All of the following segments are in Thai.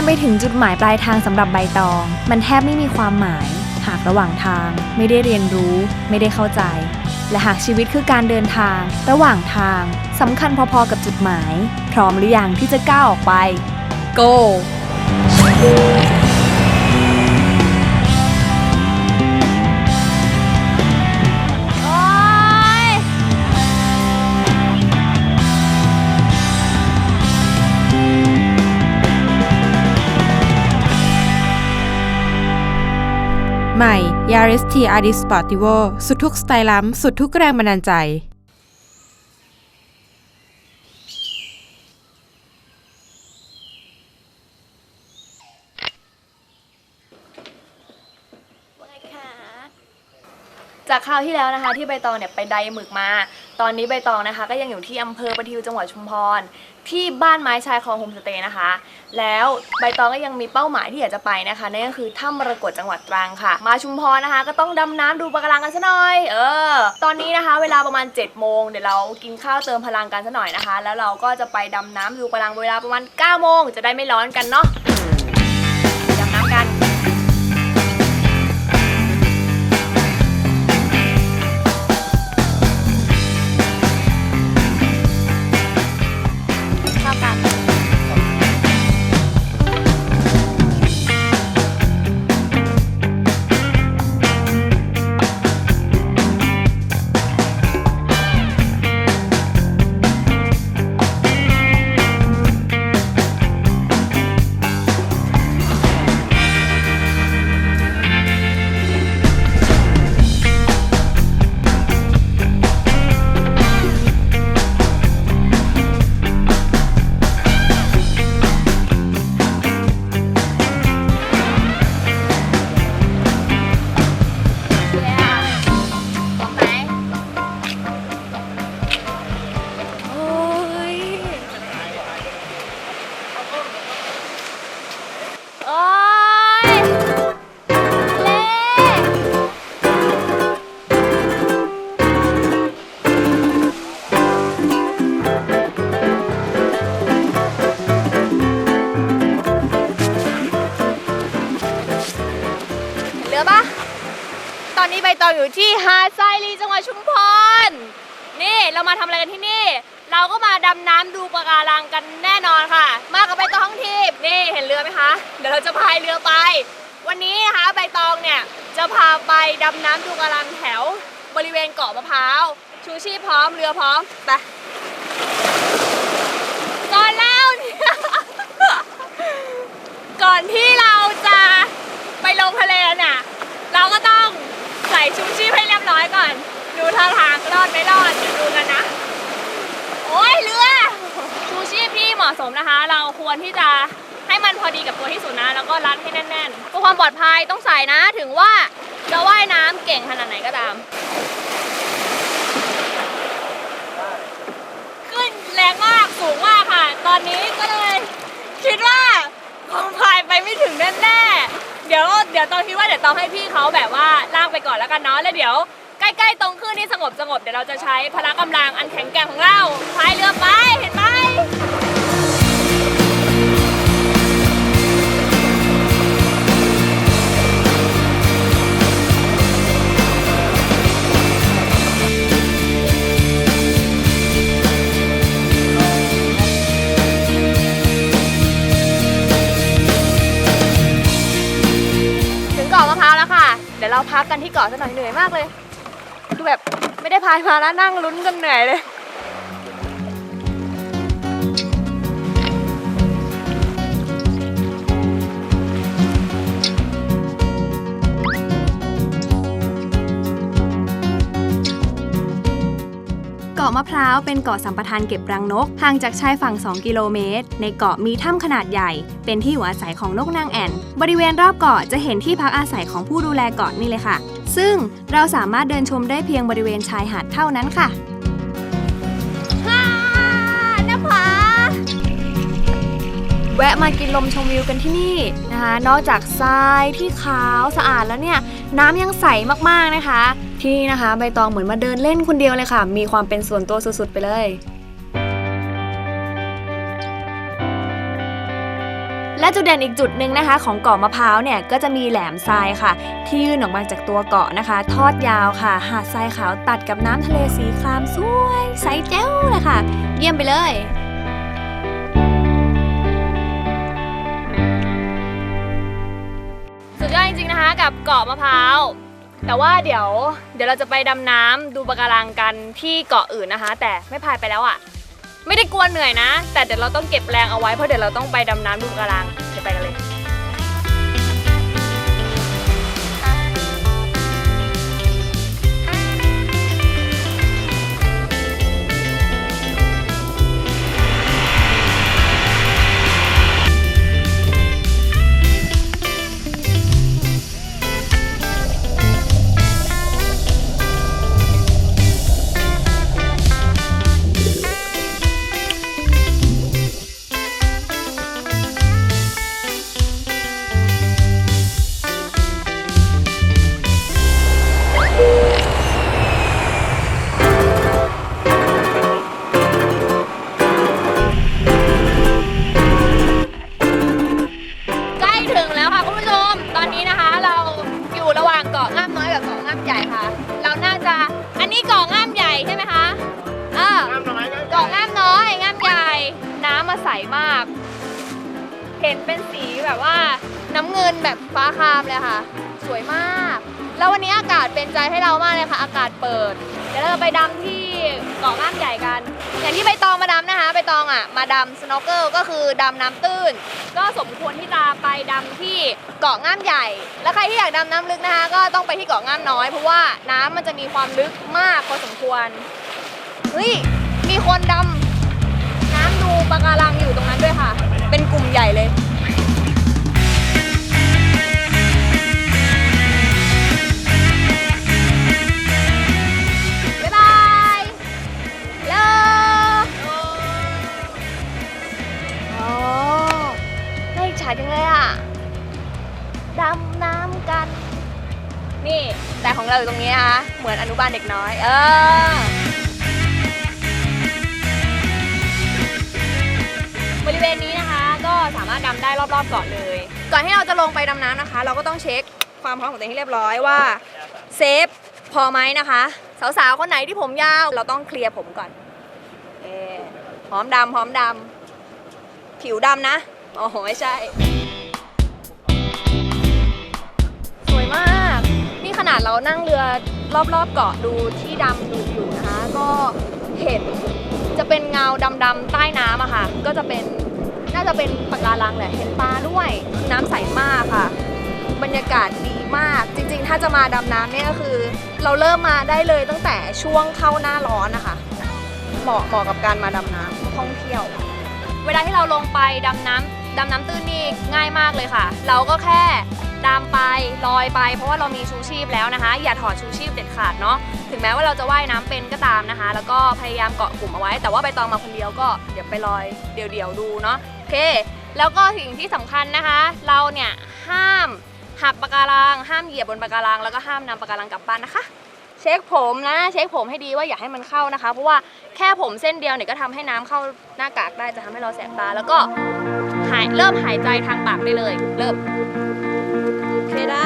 การไปถึงจุดหมายปลายทางสำหรับใบตอง มันแทบไม่มีความหมาย หากระหว่างทาง ไม่ได้เรียนรู้ ไม่ได้เข้าใจ และหากชีวิตคือการเดินทาง ระหว่างทางสำคัญพอๆกับจุดหมาย พร้อมหรือยังที่จะก้าวออกไป go ใหม่ Yaris TRD Sportivo สุดทุกสไตล์ล้ำ สุดทุกแรงบันดาลใจ จากคราวที่แล้วนะคะที่ใบตองเนี่ยไปไดหมึกมา ตอนนี้ใบตองนะคะ ก็ยังอยู่ที่อำเภอประทิวจังหวัดชุมพร ที่บ้านไม้ชายคลองโฮมสเตย์นะคะ แล้วใบตองก็ยังมีเป้าหมายที่อยากจะไปนะคะนั่นก็คือถ้ำมรกตจังหวัดตรังค่ะ มาชุมพรนะคะ ก็ต้องดำน้ำดูปะการังกันซะหน่อย เออ ตอนนี้นะคะเวลาประมาณ7จ็ดโมงเดี๋ยวเรากินข้าวเติมพลังกันซะหน่อยนะคะ แล้วเราก็จะไปดำน้ำดูปะการังเวลาประมาณ9ก้าโมงจะได้ไม่ร้อนกันเนาะ เข้ากัน เรือปะตอนนี้ใบตองอยู่ที่หาดทรายลีจังหวัดชุมพร นี่เรามาทำอะไรกันที่นี่ เราก็มาดำน้ำดูปะการังกันแน่นอนค่ะ มากับใบตองทั้งทีมนี่เห็นเรือไหมคะ เดี๋ยวเราจะพายเรือไป วันนี้นะคะใบตองเนี่ยจะพาไปดำน้ำดูปะการังแถว บริเวณเกาะมะพร้าว ชูชีพพร้อมเรือพร้อมไปก่อนแล้วเนี่ย ก่อนที่ ลงทะเลน่ะเราก็ต้องใส่ชูชีพให้เรียบร้อยก่อน ดูท่าทางรอดไม่รอดเดี๋ยวดูกันนะ โอ้ยเรือชูชีพที่เหมาะสมนะคะ เราควรที่จะให้มันพอดีกับตัวที่สุดนะ แล้วก็รัดให้แน่นๆเพื่อความปลอดภัยต้องใส่นะ ถึงว่าจะว่ายน้ำเก่งขนาดไหนก็ตาม ขึ้นแรงมากสูงมากค่ะ ตอนนี้ก็เลยคิดว่าคงพายไปไม่ถึงแน่ๆ เดี๋ยวเดี๋ยวตองคิดว่าเดี๋ยวตองให้พี่เขาแบบว่าลากไปก่อนแล้วกันเนาะแล้วเดี๋ยวใกล้ๆตรงขึ้นที่สงบสงบเดี๋ยวเราจะใช้พละกำลังอันแข็งแกร่งของเราพายเรือไปเห็นไหม เดี๋ยวเราพักกันที่เกาะสักหน่อยเหนื่อยมากเลย คือแบบไม่ได้พายมาแล้วนั่งลุ้นกันเหนื่อยเลย เกาะมะพร้าวเป็นเกาะสัมปทานเก็บรังนก ห่างจากชายฝั่ง 2 กิโลเมตร ในเกาะมีถ้ำขนาดใหญ่ เป็นที่อยู่อาศัยของนกนางแอ่น บริเวณรอบเกาะจะเห็นที่พักอาศัยของผู้ดูแลเกาะนี่เลยค่ะ ซึ่งเราสามารถเดินชมได้เพียงบริเวณชายหาดเท่านั้นค่ะฮ่าน้าผาแวะมากินลมชมวิวกันที่นี่นะคะ นอกจากทรายที่ขาวสะอาดแล้วเนี่ย น้ำยังใสมากๆนะคะ ที่นี่นะคะใบตองเหมือนมาเดินเล่นคนเดียวเลยค่ะ มีความเป็นส่วนตัวสุดๆไปเลย และจุดเด่นอีกจุดหนึ่งนะคะ ของเกาะมะพร้าวเนี่ยก็จะมีแหลมทรายค่ะ ที่ยื่นออกมาจากตัวเกาะนะคะ ทอดยาวค่ะ หาดทรายขาวตัดกับน้ำทะเลสีครามสวยใสแจ๋วเลยค่ะ เยี่ยมไปเลยสุดยอดจริงๆนะคะ กับเกาะมะพร้าว แต่ว่าเดี๋ยวเดี๋ยวเราจะไปดำน้ำดูปะการังกันที่เกาะอื่นนะคะ แต่ไม่พายไปแล้วอะ่ะ ไม่ได้กลัวเหนื่อยนะ แต่เดี๋ยวเราต้องเก็บแรงเอาไว้เพราะเดี๋ยวเราต้องไปดำน้ำดูปะการังเดี๋ยวไปกันเลย แล้ววันนี้อากาศเป็นใจให้เรามากเลยค่ะ อากาศเปิด เดี๋ยวเราจะไปดำที่เกาะง่ามใหญ่กัน อย่างที่ใบตองมาดำนะคะใบตองอะมาดำสโนว์เกิลก็คือดำน้ำตื้น ก็สมควรที่จะไปดำที่เกาะง่ามใหญ่ และใครที่อยากดำน้ำลึกนะคะ ก็ต้องไปที่เกาะง่ามน้อย เพราะว่าน้ำมันจะมีความลึกมากพอสมควร เฮ้ย มีคนดำน้ำดูปะการังอยู่ตรงนั้นด้วยค่ะ เป็นกลุ่มใหญ่เลยาอิจฉาจังเลยอะดำน้ำกัน นี่แต่ของเราอยู่ตรงนี้นะคะเหมือนอนุบาลเด็กน้อย เออบริเวณนี้นะคะก็สามารถดำได้รอบๆเกาะเลย ก่อนที่เราจะลงไปดำน้ำนะคะ เราก็ต้องเช็คความพร้อมของตัวเองให้เรียบร้อยว่าเซฟพอไหมนะคะ สาวๆคนไหนที่ผมยาว เราต้องเคลียร์ผมก่อนเออพร้อมดำพร้อมดำผิวดำนะ โอ้โห ไม่ใช่ สวยมาก นี่ขนาดเรานั่งเรือรอบๆเกาะดูที่ดำดูอยู่นะคะ ก็เห็นจะเป็นเงาดำๆใต้น้ำอะค่ะ ก็จะเป็นน่าจะเป็นปะการังแหละ เห็นปลาด้วยคือน้ำใสมากค่ะ บรรยากาศดีมาก จริงๆ ถ้าจะมาดำน้ำเนี่ยก็คือ เราเริ่มมาได้เลยตั้งแต่ช่วงเข้าหน้าร้อนนะคะ เหมาะเหมาะกับการมาดำน้ำท่องเที่ยว เวลาที่เราลงไปดำน้ำ ดำน้ำตื้นนี่ง่ายมากเลยค่ะ เราก็แค่ดำไปลอยไป เพราะว่าเรามีชูชีพแล้วนะคะ อย่าถอดชูชีพเด็ดขาดเนาะถึงแม้ว่าเราจะว่ายน้ำเป็นก็ตามนะคะ แล้วก็พยายามเกาะกลุ่มเอาไว้ แต่ว่าใบตองมาคนเดียวก็เดี๋ยวไปลอยเดี่ยวๆดูเนาะโอเค แล้วก็สิ่งที่สำคัญนะคะ เราเนี่ยห้ามหักปะการังห้ามเหยียบบนปะการังแล้วก็ห้ามนำปะการังกลับบ้านนะคะ เช็คผมนะ เช็คผมให้ดีว่าอย่าให้มันเข้านะคะ เพราะว่าแค่ผมเส้นเดียวเนี่ยก็ทำให้น้ำเข้าหน้ากากได้จะทำให้เราแสบตา แล้วก็หายเริ่มหายใจทางปากได้เลย เริ่มโอเคนะ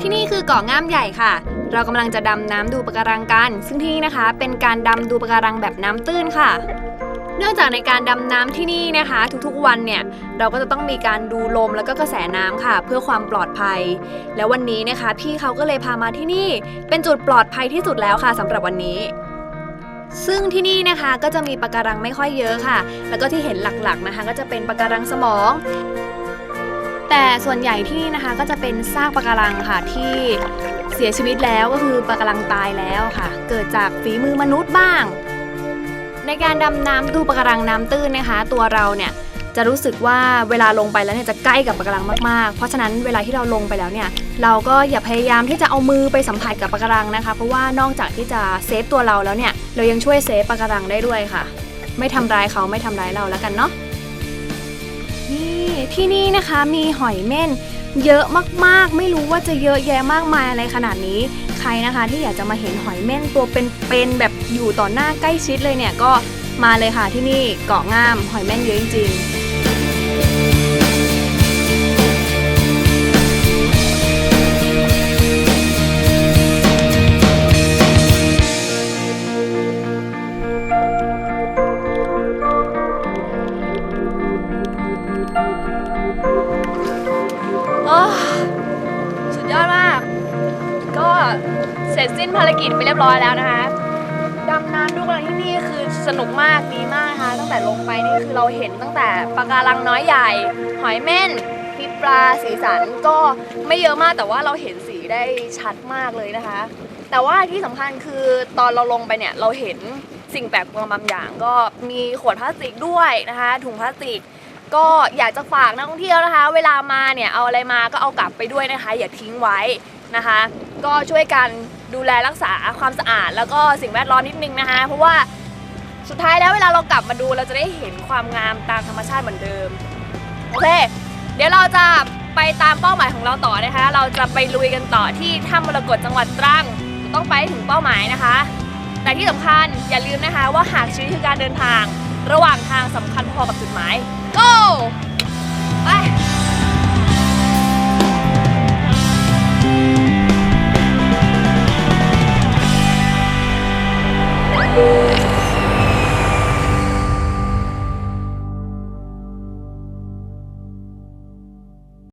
ที่นี่คือเกาะง่ามใหญ่ค่ะเรากำลังจะดำน้ำดูปะการังกัน ซึ่งที่นี่นะคะ เป็นการดำดูปะการังแบบน้ำตื้นค่ะ นื่องจากในการดำน้ำที่นี่นะคะ ทุกๆวันเนี่ยเราก็จะต้องมีการดูลมแล้วก็กระแสน้ำค่ะ เพื่อความปลอดภัย แล้ววันนี้นะคะ พี่เขาก็เลยพามาที่นี่ เป็นจุดปลอดภัยที่สุดแล้วค่ะสำหรับวันนี้ซึ่งที่นี่นะคะก็จะมีปะการังไม่ค่อยเยอะค่ะ แล้วก็ที่เห็นหลักๆนะคะ ก็จะเป็นปะการังสมอง แต่ส่วนใหญ่ที่นี่นะคะก็จะเป็นซากปะการังค่ะที่เสียชีวิตแล้วก็คือปะการังตายแล้วค่ะ เกิดจากฝีมือมนุษย์บ้าง ในการดำน้ำดูปะการังน้ำตื้นนะคะ ตัวเราเนี่ยจะรู้สึกว่าเวลาลงไปแล้วเนี่ยจะใกล้กับปะการังมากๆ เพราะฉะนั้นเวลาที่เราลงไปแล้วเนี่ยเราก็อย่าพยายามที่จะเอามือไปสัมผัสกับปะการังนะคะ เพราะว่านอกจากที่จะเซฟตัวเราแล้วเนี่ยเรายังช่วยเซฟปะการังได้ด้วยค่ะ ไม่ทำร้ายเขาไม่ทำร้ายเราแล้วกันเนาะนี่ที่นี่นะคะมีหอยเม่นเยอะมากๆ ไม่รู้ว่าจะเยอะแยะมากมายอะไรขนาดนี้ ใครนะคะที่อยากจะมาเห็นหอยเม่นตัวเป็นๆแบบอยู่ต่อหน้าใกล้ชิดเลยเนี่ยก็มาเลยค่ะที่นี่เกาะงามหอยเม่นเยอะจริงๆากดีมากนะคะตั้งแต่ลงไปนี่คือเราเห็นตั้งแต่ปะการังน้อยใหญ่ หอยเม่นพิปลาสีสันก็ไม่เยอะมากแต่ว่าเราเห็นสีได้ชัดมากเลยนะคะ แต่ว่าที่สำคัญคือตอนเราลงไปเนี่ยเราเห็นสิ่งแปลกปลอมบางอย่าง ก็มีขวดพลาสติกด้วยนะคะ ถุงพลาสติกก็อยากจะฝากนักท่องเที่ยวนะคะ เวลามาเนี่ยเอาอะไรมาก็เอากลับไปด้วยนะคะ อย่าทิ้งไว้นะคะ ก็ช่วยกันดูแลรักษาความสะอาด แล้วก็สิ่งแวดล้อมนิดนึงนะคะ เพราะว่า สุดท้ายแล้วเวลาเรากลับมาดูเราจะได้เห็นความงามตามธรรมชาติเหมือนเดิม โอเค เดี๋ยวเราจะไปตามเป้าหมายของเราต่อนะคะ เราจะไปลุยกันต่อที่ถ้ำมรกตจังหวัดตรังต้องไปถึงเป้าหมายนะคะ แต่ที่สำคัญอย่าลืมนะคะว่าหากชีวิตคือการเดินทาง ระหว่างทางสำคัญพอกับจุดหมาย go ไป